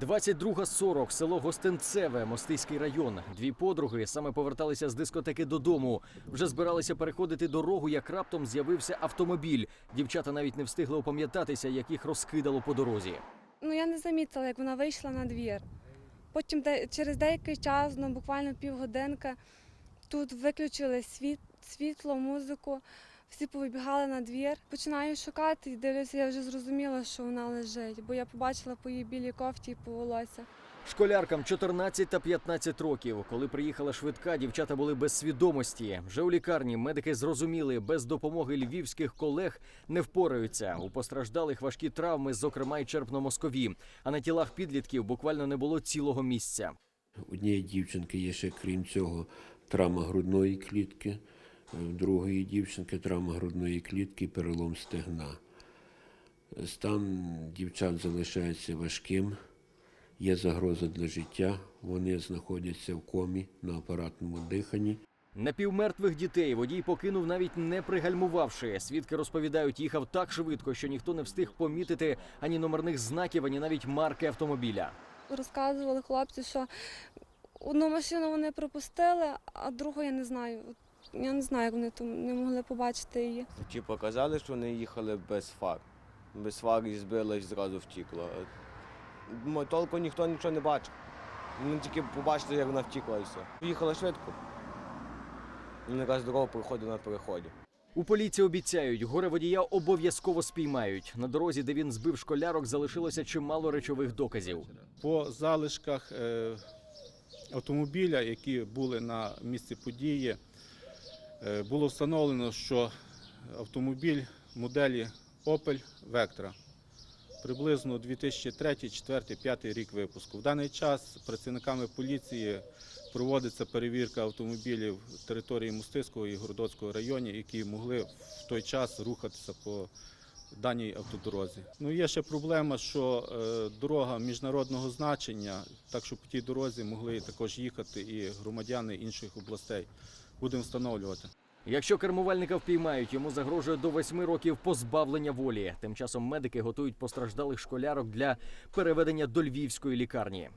22.40, село Гостинцеве, Мостиський район. Дві подруги саме поверталися з дискотеки додому. Вже збиралися переходити дорогу, як раптом з'явився автомобіль. Дівчата навіть не встигли опам'ятатися, як їх розкидало по дорозі. Ну я не замітила, як вона вийшла на двір. Потім через деякий час, ну буквально півгодинки, тут виключили світ, світло, музику, всі повибігали на двір. Починаю шукати і дивлюся, я вже зрозуміла, що вона лежить, бо я побачила по її білій кофті і по волосся. Школяркам 14 та 15 років. Коли приїхала швидка, дівчата були без свідомості. Вже у лікарні медики зрозуміли, без допомоги львівських колег не впораються. У постраждалих важкі травми, зокрема й черпно-мозкові. А на тілах підлітків буквально не було цілого місця. У Однієї дівчинки є ще, крім цього, травма грудної клітки, у другої дівчинки травма грудної клітки, перелом стегна. Стан дівчат залишається важким, є загроза для життя, вони знаходяться в комі на апаратному диханні. Напівмертвих дітей водій покинув навіть не пригальмувавши. Свідки розповідають, їхав так швидко, що ніхто не встиг помітити ані номерних знаків, ані навіть марки автомобіля. Розказували хлопці, що одну машину вони пропустили, а другу я не знаю. Я не знаю, як вони там не могли побачити її. Ті показали, що вони їхали без фар. Без фар і збила і зразу втікла. Толку ніхто нічого не бачив. Вони тільки побачили, як вона втікла і все. Їхала швидко. Він якраз дорогу проходив на переході. У поліції обіцяють, горе водія обов'язково спіймають. На дорозі, де він збив школярок, залишилося чимало речових доказів. По залишках е, автомобіля, які були на місці події, було встановлено, що автомобіль моделі Opel Vectra приблизно 2003, 2004, 2005 рік випуску. В даний час працівниками поліції проводиться перевірка автомобілів території Мустицького і Городоцького районів, які могли в той час рухатися по даній автодорозі. Ну є ще проблема, що е, дорога міжнародного значення, так що по тій дорозі могли також їхати і громадяни інших областей. Будемо встановлювати. Якщо кермувальника впіймають, йому загрожує до восьми років позбавлення волі. Тим часом медики готують постраждалих школярок для переведення до львівської лікарні.